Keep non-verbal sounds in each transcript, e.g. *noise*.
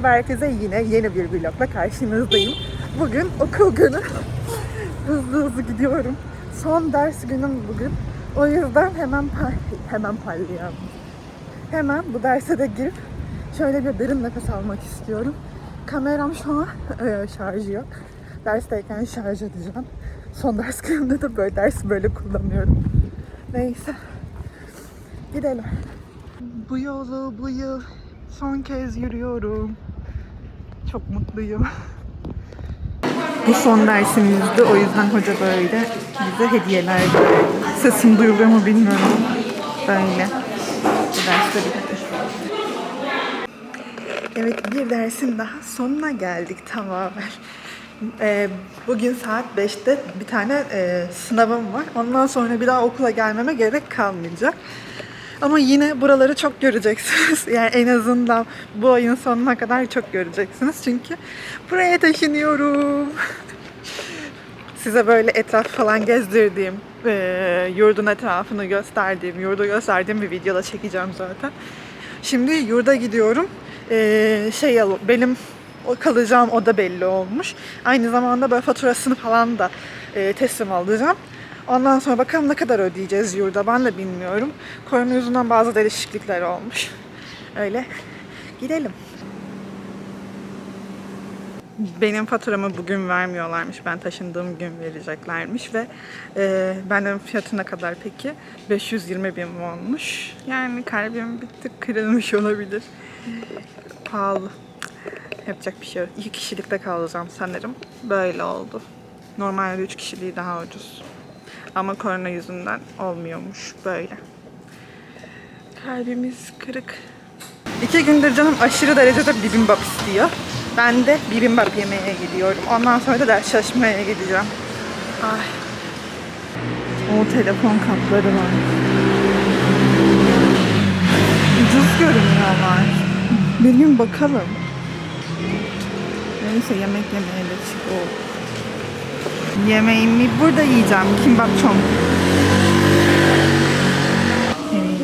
Merhaba herkese yine yeni bir vlogla karşınızdayım. Bugün okul günü. *laughs* hızlı hızlı gidiyorum. Son ders günüm bugün. O yüzden hemen par hemen parlayalım. Hemen bu derse de girip şöyle bir derin nefes almak istiyorum. Kameram şu an *laughs* e, şarjı yok. Dersteyken şarj edeceğim. Son ders *laughs* günümde de böyle dersi böyle kullanıyorum. Neyse. Gidelim. Bu yolu bu yıl son kez yürüyorum. Çok mutluyum. Bu son dersimizdi. O yüzden hoca böyle bize hediyeler verdi. Sesim duyuluyor mu bilmiyorum. Böyle. Bu derste bitti. Evet bir dersin daha sonuna geldik tamamen. Ee, bugün saat 5'te bir tane e, sınavım var. Ondan sonra bir daha okula gelmeme gerek kalmayacak. Ama yine buraları çok göreceksiniz. *laughs* Yani en azından bu ayın sonuna kadar çok göreceksiniz. Çünkü buraya taşınıyorum. *laughs* Size böyle etraf falan gezdirdiğim, e, yurdun etrafını gösterdiğim, yurdu gösterdiğim bir videoda çekeceğim zaten. Şimdi yurda gidiyorum. E, şey benim kalacağım oda belli olmuş. Aynı zamanda böyle faturasını falan da e, teslim alacağım. Ondan sonra bakalım ne kadar ödeyeceğiz yurda ben de bilmiyorum. Korona yüzünden bazı değişiklikler olmuş. Öyle gidelim. Benim faturamı bugün vermiyorlarmış. Ben taşındığım gün vereceklermiş ve e, benden fiyatı ne kadar peki? 520 bin olmuş. Yani kalbim bir tık kırılmış olabilir. Pahalı. Yapacak bir şey yok. İki kişilikte kalacağım sanırım. Böyle oldu. Normalde üç kişiliği daha ucuz. Ama korona yüzünden olmuyormuş böyle. Kalbimiz kırık. İki gündür canım aşırı derecede bibimbap istiyor. Ben de bibimbap yemeye gidiyorum. Ondan sonra da ders çalışmaya gideceğim. Ay. O telefon kapları var. Ucuz görünüyorlar. Bir gün bakalım. Neyse yemek yemeye de çık Yemeğimi burada yiyeceğim. Kimbap çom. Evet.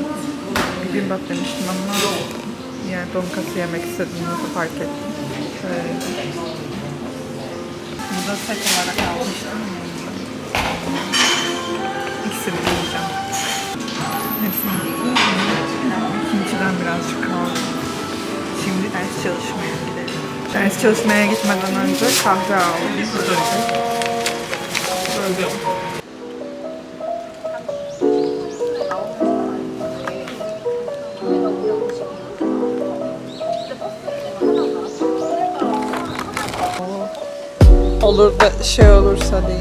Bibimbap demiştim ama yani donkatsu yemek istediğimi fark ettim. Şöyle. Burada tek olarak almıştım. İkisini yiyeceğim. Hepsini. İkinciden birazcık kaldı. Şimdi ders çalışmaya gidelim. Ders çalışmaya gitmeden önce kahve aldım. Olur da şey olursa diye.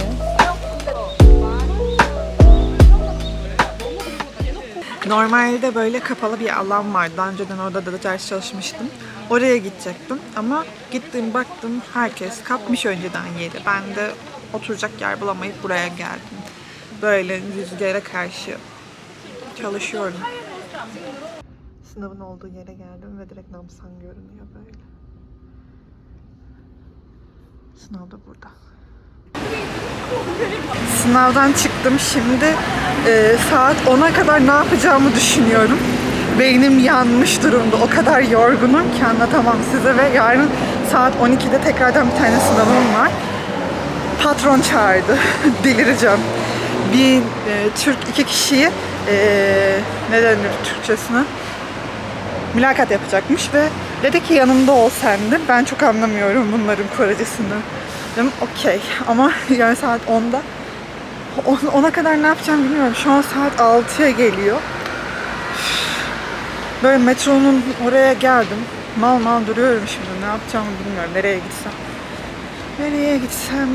Normalde böyle kapalı bir alan vardı. Daha önceden orada da ders çalışmıştım. Oraya gidecektim ama gittim baktım herkes kapmış önceden yeri. Ben de oturacak yer bulamayıp buraya geldim. Böyle rüzgara karşı çalışıyorum. Sınavın olduğu yere geldim ve direkt Namsan görünüyor böyle. Sınav da burada. Sınavdan çıktım şimdi e, saat 10'a kadar ne yapacağımı düşünüyorum. Beynim yanmış durumda. O kadar yorgunum ki anlatamam size ve yarın saat 12'de tekrardan bir tane sınavım var. Patron çağırdı. *laughs* Delireceğim. Bir e, Türk iki kişiyi e, ne denir Türkçesine? mülakat yapacakmış ve dedi ki yanımda ol sen de. Ben çok anlamıyorum bunların Korecesini. Dedim okey ama *laughs* yani saat 10'da 10'a kadar ne yapacağım bilmiyorum. Şu an saat 6'ya geliyor. Böyle metronun oraya geldim. Mal mal duruyorum şimdi. Ne yapacağımı bilmiyorum. Nereye gitsem. Nereye gitsem.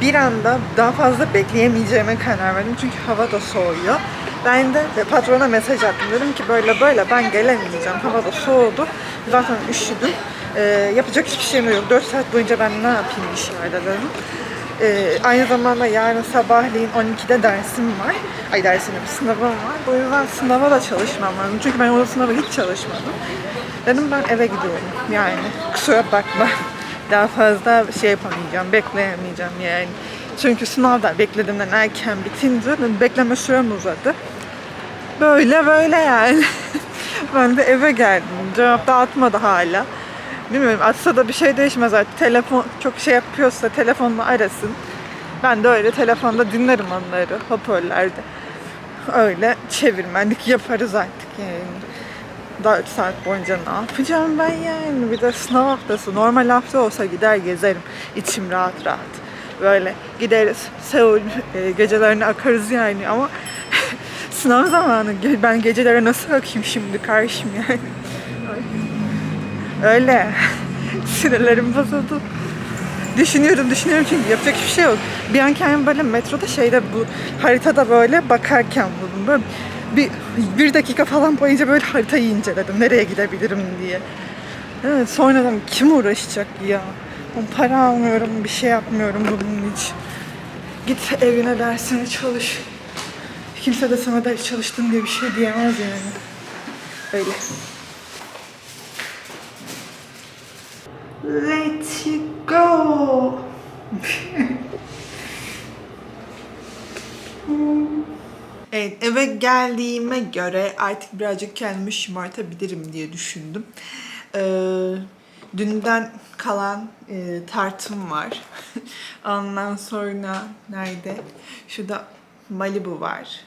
Bir anda daha fazla bekleyemeyeceğime karar verdim. Çünkü hava da soğuyor. Ben de patrona mesaj attım. Dedim ki böyle böyle ben gelemeyeceğim. Hava da soğudu. Zaten üşüdüm. Ee, yapacak hiçbir şeyim yok. 4 saat boyunca ben ne yapayım dışarıda dedim. Ee, aynı zamanda yarın sabahleyin 12'de dersim var. Ay dersim yok, sınavım var. Bu yüzden sınava da çalışmam lazım. Çünkü ben o sınava hiç çalışmadım. Dedim ben eve gidiyorum. Yani kusura bakma. Daha fazla şey yapamayacağım, bekleyemeyeceğim yani. Çünkü sınavda beklediğimden erken bitince bekleme sürem uzadı. Böyle böyle yani. *laughs* Ben de eve geldim. Cevap da atmadı hala. Bilmiyorum atsa da bir şey değişmez artık. Telefon çok şey yapıyorsa telefonla arasın. Ben de öyle telefonda dinlerim onları hoparlörlerde. Öyle çevirmenlik yaparız artık yani. 4 saat boyunca ne yapacağım ben yani? Bir de sınav haftası. Normal hafta olsa gider gezerim. İçim rahat rahat. Böyle gideriz. Seul e, gecelerine akarız yani ama *laughs* sınav zamanı. Ben gecelere nasıl akayım şimdi karşım yani. Öyle. *laughs* Sinirlerim bozuldu. Düşünüyorum düşünüyorum çünkü yapacak hiçbir şey yok. Bir an kendimi böyle metroda şeyde bu haritada böyle bakarken buldum. Böyle bir, bir dakika falan boyunca böyle haritayı inceledim. Nereye gidebilirim diye. Evet, sonradan kim uğraşacak ya? Para almıyorum, bir şey yapmıyorum bunun için. Git evine dersini çalış. Kimse de sana ders çalıştın diye bir şey diyemez yani. Öyle. Let you go. *laughs* Evet, eve geldiğime göre artık birazcık kendimi şımartabilirim diye düşündüm. Ee, dünden kalan e, tartım var. *laughs* Ondan sonra nerede? Şurada Malibu var.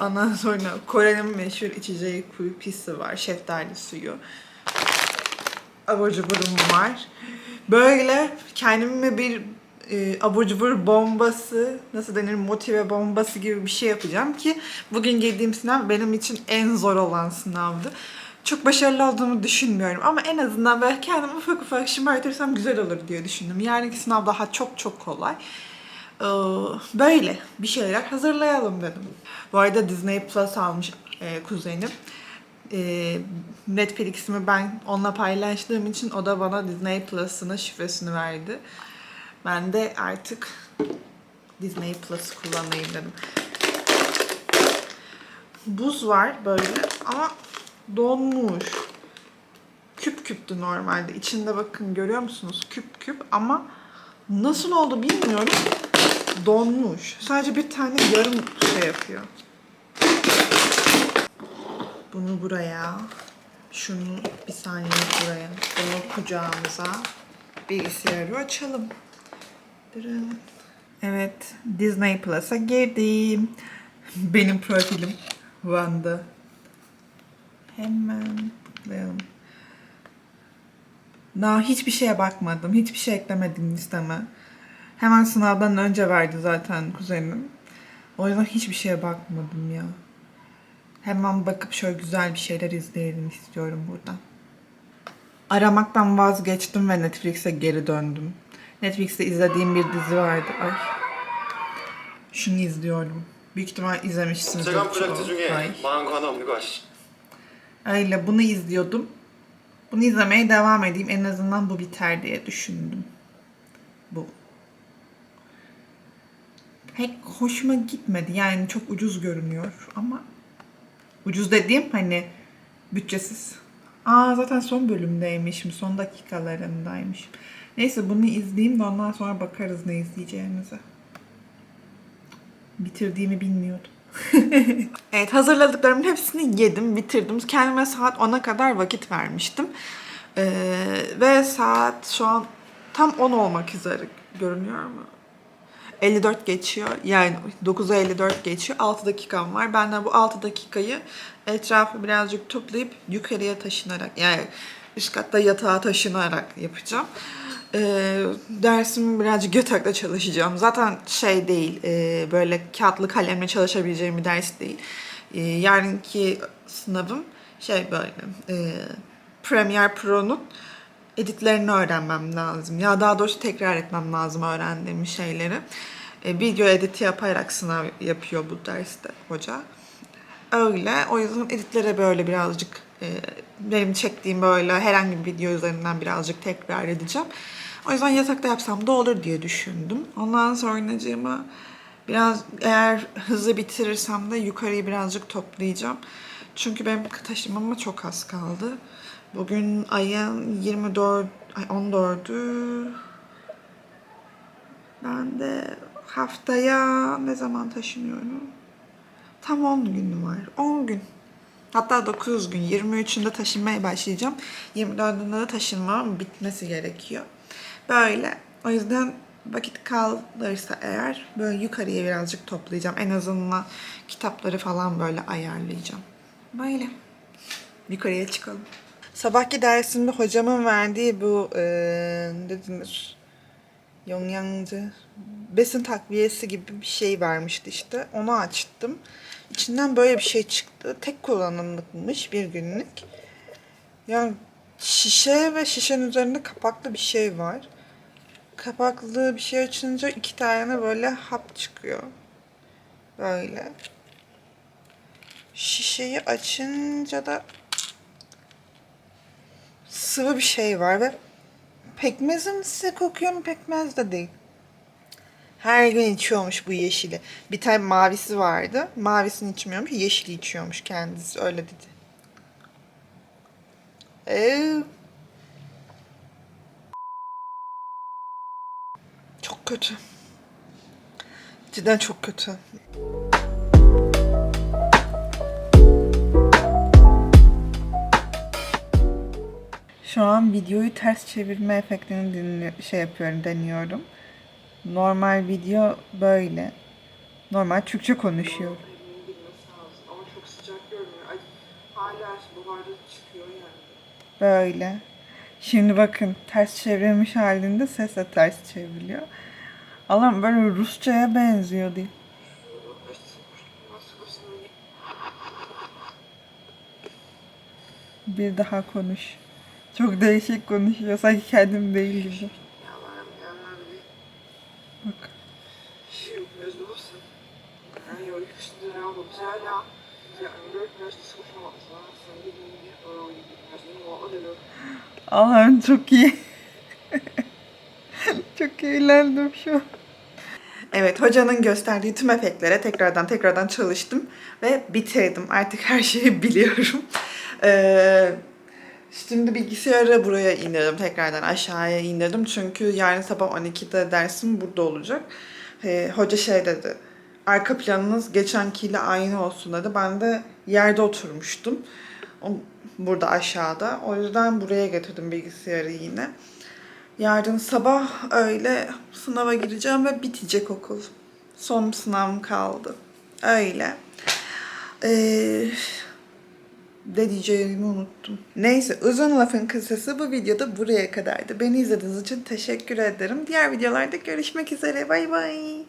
Ondan sonra Kore'nin meşhur içeceği kuyu pisi var. Şeftali suyu abur cuburum var. Böyle kendime bir e, abur cubur bombası, nasıl denir motive bombası gibi bir şey yapacağım ki bugün girdiğim sınav benim için en zor olan sınavdı. Çok başarılı olduğumu düşünmüyorum ama en azından böyle kendimi ufak ufak şımartırsam güzel olur diye düşündüm. Yarınki sınav daha çok çok kolay. Ee, Böyle bir şeyler hazırlayalım dedim. Bu arada Disney Plus almış e, kuzenim e, Netflix'imi ben onunla paylaştığım için o da bana Disney Plus'ın şifresini verdi. Ben de artık Disney Plus kullanayım dedim. Buz var böyle ama donmuş. Küp küptü normalde. İçinde bakın görüyor musunuz? Küp küp ama nasıl oldu bilmiyorum. Donmuş. Sadece bir tane yarım şey yapıyor. Bunu buraya, şunu bir saniye buraya, bunu kucağımıza, bilgisayarı açalım. Evet, Disney Plus'a girdim. *laughs* Benim profilim Wanda. Hemen tıklayalım. Daha hiçbir şeye bakmadım. Hiçbir şey eklemedim listeme. Hemen sınavdan önce verdi zaten kuzenim. O yüzden hiçbir şeye bakmadım ya. Hemen bakıp şöyle güzel bir şeyler izleyelim istiyorum buradan. Aramaktan vazgeçtim ve Netflix'e geri döndüm. Netflix'te izlediğim bir dizi vardı. Ay. Şunu izliyorum. Büyük ihtimal izlemişsinizdir. 제가 한 프로젝트 çoğu. 중에 Ay. 망한 거 하나 없는 거 아시죠? Öyle bunu izliyordum. Bunu izlemeye devam edeyim. En azından bu biter diye düşündüm. Bu. Pek hoşuma gitmedi. Yani çok ucuz görünüyor ama ucuz dediğim hani bütçesiz. Aa zaten son bölümdeymişim. Son dakikalarındaymış. Neyse bunu izleyeyim de ondan sonra bakarız ne izleyeceğimize. Bitirdiğimi bilmiyordum. *laughs* evet hazırladıklarımın hepsini yedim, bitirdim. Kendime saat 10'a kadar vakit vermiştim. Ee, ve saat şu an tam 10 olmak üzere görünüyor mu? 54 geçiyor. Yani 9'a 54 geçiyor. 6 dakikam var. Ben de bu 6 dakikayı etrafı birazcık toplayıp yukarıya taşınarak yani üst katta yatağa taşınarak yapacağım. Ee, dersimi birazcık yatakta çalışacağım. Zaten şey değil, e, böyle kağıtlı kalemle çalışabileceğim bir ders değil. E, yarınki sınavım şey böyle, e, Premiere Pro'nun editlerini öğrenmem lazım. Ya daha doğrusu tekrar etmem lazım öğrendiğim şeyleri. E, video editi yaparak sınav yapıyor bu derste hoca. Öyle. O yüzden editlere böyle birazcık e, benim çektiğim böyle herhangi bir video üzerinden birazcık tekrar edeceğim. O yüzden yatakta yapsam da olur diye düşündüm. Ondan sonracığıma biraz eğer hızlı bitirirsem de yukarıyı birazcık toplayacağım. Çünkü benim taşımama çok az kaldı. Bugün ayın 24, ay 14'ü. Ben de haftaya ne zaman taşınıyorum? Tam 10 günüm var. 10 gün. Hatta 9 gün. 23'ünde taşınmaya başlayacağım. 24'ünde de taşınmam bitmesi gerekiyor. Böyle. O yüzden vakit kalırsa eğer böyle yukarıya birazcık toplayacağım. En azından kitapları falan böyle ayarlayacağım. Böyle. Yukarıya çıkalım. Sabahki dersimde hocamın verdiği bu eee ne denir? Yongyangcı besin takviyesi gibi bir şey vermişti işte. Onu açtım. İçinden böyle bir şey çıktı. Tek kullanımlıkmış bir günlük. Yani şişe ve şişenin üzerinde kapaklı bir şey var. Kapaklı bir şey açınca iki tane böyle hap çıkıyor. Böyle. Şişeyi açınca da sıvı bir şey var ve pekmezimsi kokuyor mu pekmez de değil. Her gün içiyormuş bu yeşili. Bir tane mavisi vardı. Mavisini içmiyormuş, yeşili içiyormuş kendisi. Öyle dedi. Ee, kötü. Cidden çok kötü. Şu an videoyu ters çevirme efektini dinli- şey yapıyorum, deniyorum. Normal video böyle. Normal Türkçe konuşuyor. bilmesi lazım. Ama çok sıcak görünüyor. Ay, hala buharda çıkıyor yani. Böyle. Şimdi bakın ters çevrilmiş halinde ses de ters çevriliyor. Allah'ım böyle Rusça'ya benziyor değil. Bir daha konuş. Çok değişik konuşuyor. Sanki kendim değil gibi. Bak. Allah'ım çok iyi. *laughs* çok eğlendim şu an. Evet, hocanın gösterdiği tüm efektlere tekrardan tekrardan çalıştım ve bitirdim. Artık her şeyi *laughs* biliyorum. Ee, şimdi bilgisayarı buraya indirdim. Tekrardan aşağıya indirdim. Çünkü yarın sabah 12'de dersim burada olacak. Ee, hoca şey dedi. Arka planınız geçenkiyle aynı olsun dedi. Ben de yerde oturmuştum. Burada aşağıda. O yüzden buraya getirdim bilgisayarı yine. Yarın sabah öyle sınava gireceğim ve bitecek okul. Son sınavım kaldı. Öyle. Ee, diyeceğimi unuttum. Neyse uzun lafın kısası bu videoda buraya kadardı. Beni izlediğiniz için teşekkür ederim. Diğer videolarda görüşmek üzere. Bay bay.